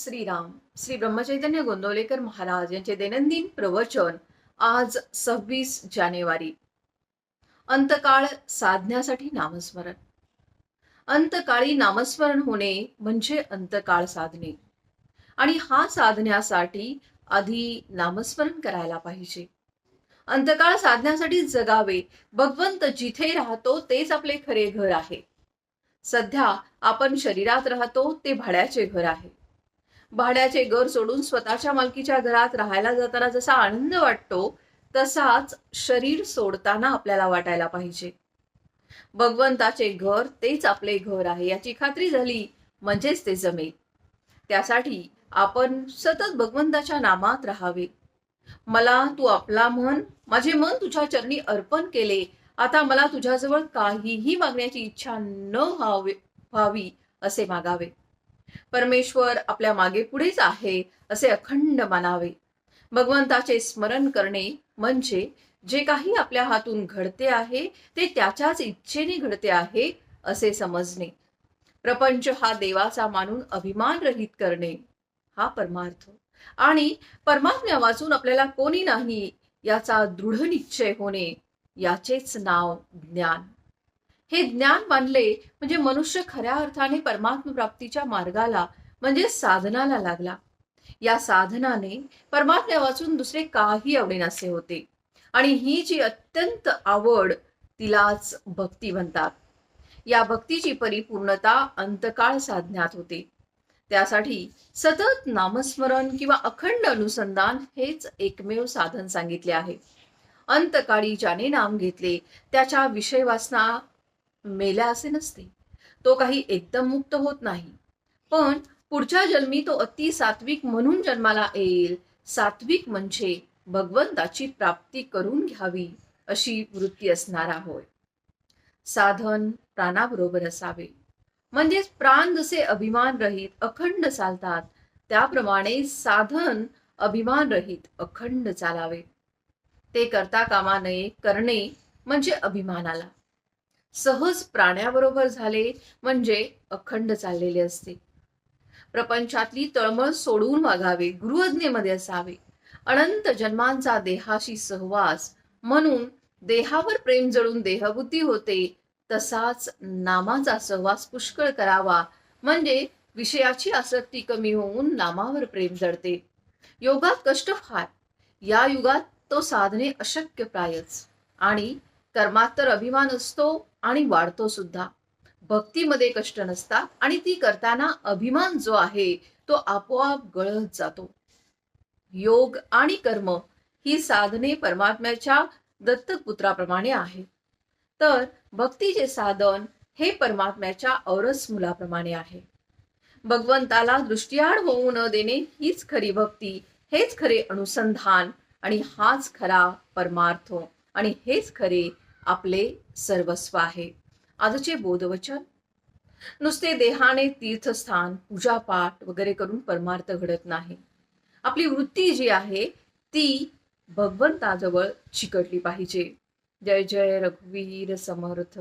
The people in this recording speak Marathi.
श्रीराम श्री ब्रह्मचैतन्य गोंदवलेकर महाराज यांचे दैनंदिन प्रवचन आज सव्वीस जानेवारी. अंतकाळ साधण्यासाठी नामस्मरण. अंतकाळी नामस्मरण होणे म्हणजे अंतकाळ साधणे. आणि हा साधण्यासाठी आधी नामस्मरण करायला पाहिजे. अंतकाळ साधण्यासाठी जगावे भगवंत जिथे राहतो तेच आपले खरे घर आहे. सध्या आपण शरीरात राहतो ते भाड्याचे घर आहे. भाड्याचे घर सोडून स्वतःच्या मालकीच्या घरात राहायला जाताना जसा आनंद वाटतो तसाच शरीर सोडताना आपल्याला वाटायला पाहिजे. भगवंताचे घर तेच आपले घर आहे याची खात्री झाली म्हणजेच ते जमेल. त्यासाठी आपण सतत भगवंताच्या नामात राहावे. मला तू आपला मन माझे मन तुझ्या चरणी अर्पण केले. आता मला तुझ्याजवळ काहीही मागण्याची इच्छा न व्हावी असे मागावे. परमेश्वर आपल्या मागे पुढेच आहे असे अखंड मानावे. भगवंताचे स्मरण करणे म्हणजे जे काही आपल्या हातून घडते आहे ते त्याच्याच इच्छेने घडते आहे असे समजणे. प्रपंच हा देवाचा मानून अभिमान रहित करणे. हा परमार्थ. आणि परमात्म्या वाचून आपल्याला कोणी नाही याचा दृढ निश्चय होणे याचेच नाव ज्ञान. हे ज्ञान मानले म्हणजे मनुष्य खऱ्या अर्थाने परमात्म प्राप्तीच्या मार्गाला म्हणजे साधनाला लागला. या साधनाने परमात्म्या वाचून दुसरे काही आवडेनासे होते. आणि ही जी अत्यंत आवड तिलाच भक्ती म्हणतात. या भक्तीची परिपूर्णता अंतकाळ साधण्यात होते. त्यासाठी सतत नामस्मरण किंवा अखंड अनुसंधान हेच एकमेव साधन सांगितले आहे. अंतकाळी ज्याने नाम घेतले त्याच्या विषय वासना मेल्या असे नसते. तो काही एकदम मुक्त होत नाही. पण पुढच्या जन्मी तो अति सात्विक म्हणून जन्माला येईल. सात्विक म्हणजे भगवंताची प्राप्ती करून घ्यावी अशी वृत्ती असणारा होय. साधन प्राणाबरोबर असावे. म्हणजेच प्राण जसे अभिमान रहित अखंड चालतात त्याप्रमाणे साधन अभिमान रहित अखंड चालावे. ते करता कामा नये करणे म्हणजे अभिमानाला. सहज प्राण्याबरोबर झाले म्हणजे अखंड चाललेले असते. प्रपंचातली तळमळ सोडून वागावे गृहज्ञेमध्ये असावे. अनंत जन्मांचा देहाशी सहवास म्हणून देहावर प्रेम जळून देहबुद्धी होते तसाच नामाचा सहवास पुष्कळ करावा म्हणजे विषयाची आसक्ती कमी होऊन नामावर प्रेम जडते योगात कष्ट फार या युगात तो साधणे अशक्य प्रायच. आणि कर्मात तर अभिमान असतो आणि वाढतो सुद्धा. भक्तीमध्ये कष्ट नसतात आणि ती करताना अभिमान जो आहे तो आपोआप गळत जातो. योग आणि कर्म ही साधने परमात्म्याच्या दत्तक पुत्राप्रमाणे आहे. तर भक्तीचे साधन हे परमात्म्याच्या औरस मुलाप्रमाणे आहे. भगवंताला दृष्टीआड होऊ न देणे हीच खरी भक्ती हेच खरे अनुसंधान आणि हाच खरा परमार्थ आणि हेच खरे आपले सर्वस्व आहे. आजचे बोधवचन? नुसते देहाने तीर्थस्थान पूजापाठ वगैरे करून परमार्थ घडत नाही. आपली वृत्ती जी आहे ती भगवंताजवळ चिकटली पाहिजे. जय जय रघुवीर समर्थ.